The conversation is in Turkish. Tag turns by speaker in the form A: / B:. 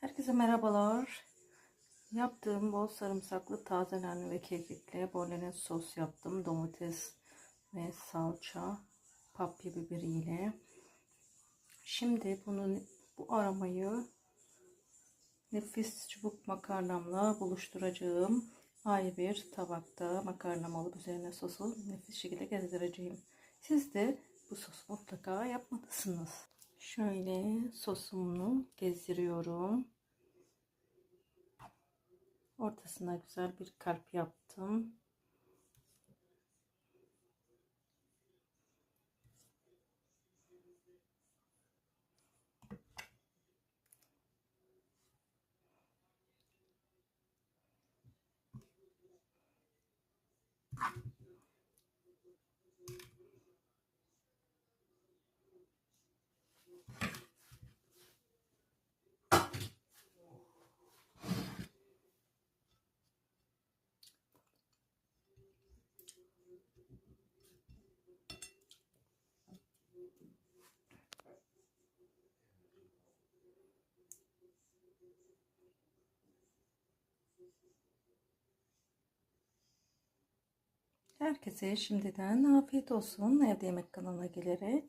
A: Herkese merhabalar. Yaptığım bol sarımsaklı taze ve kekikle bolognese sos yaptım. Domates ve salça, papya biberiyle. Şimdi bunun bu aromayı nefis çubuk makarnamla buluşturacağım. Ayrı bir tabakta makarnam alıp üzerine sosu nefis şekilde gezdireceğim. Siz de bu sosu mutlaka yapmalısınız. Şöyle sosumunu gezdiriyorum. Ortasına güzel bir kalp yaptım. Herkese şimdiden afiyet olsun evde yemek kanalına gelerek.